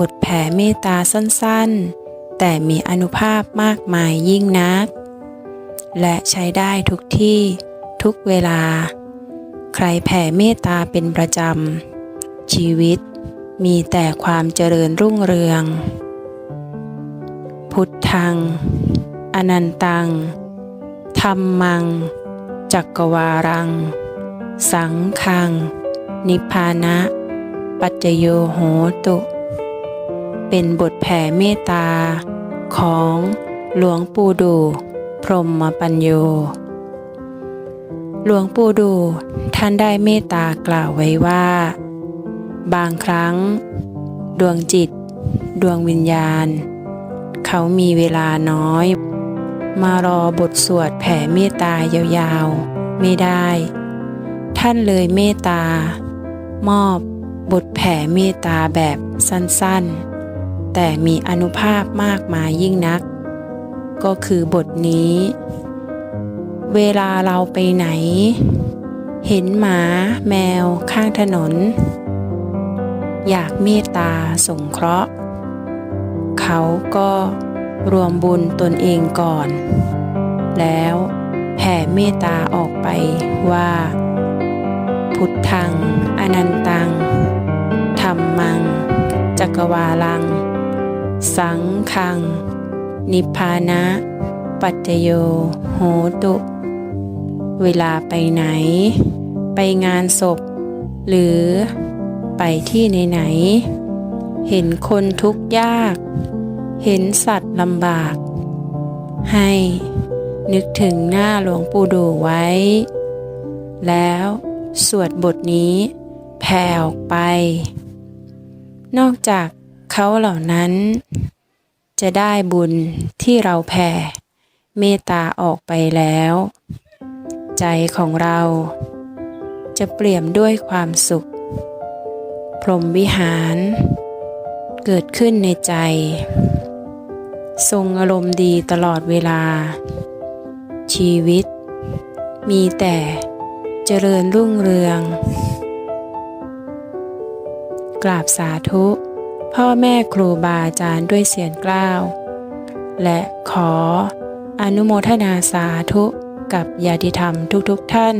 บทแผ่เมตตาสั้นๆ แต่มีอนุภาพมากมายยิ่งนัก และใช้ได้ทุกที่ทุกเวลา ใครแผ่เมตตาเป็นประจำ ชีวิตมีแต่ความเจริญรุ่งเรือง พุทธัง อนันตัง ธรรมัง จักกวารัง สังคัง นิพพานะ ปัจจโยโหตุ เป็นบทแผ่เมตตา ของหลวงปู่ดู พรหมปัญโย หลวงปู่ดูท่านได้เมตตากล่าวไว้ว่า บางครั้ง ดวงจิต ดวงวิญญาณ เขามีเวลาน้อย มารอบทสวดแผ่เมตตายาวๆ ไม่ได้ ท่านเลยเมตตามอบ บทแผ่เมตตาแบบสั้นๆ แต่มีอนุภาพมากมายยิ่งนัก ก็คือบทนี้ เวลาเราไปไหน เห็นหมาแมวข้างถนน อยากเมตตาสงเคราะห์ เขาก็รวมบุญตนเองก่อน แล้วแผ่เมตตาออกไปว่า พุทธัง อนันตังธรรมัง จักรวาลัง สังคัง นิพพานะ ปัจจโย โหตุ เวลาไปไหน ไปงานศพ หรือไปที่ไหนๆเห็นคนทุกข์ยาก เห็นสัตว์ลำบาก ให้นึกถึงหน้าหลวงปู่ดูไว้ แล้วสวดบทนี้แผ่ออกไป นอกจาก เขาเหล่านั้น จะได้บุญที่เราแผ่ เมตตาออกไปแล้ว ใจของเราจะเปลี่ยมด้วยความสุข พรหมวิหาร เกิดขึ้นในใจ ทรงอารมณ์ดีตลอดเวลา ชีวิต มีแต่เจริญรุ่งเรือง กราบสาธุ พ่อแม่ครูบาอาจารย์ด้วยเสียงกล้าว และขออนุโมทนาสาธุกับญาติธรรมทุกๆทท่าน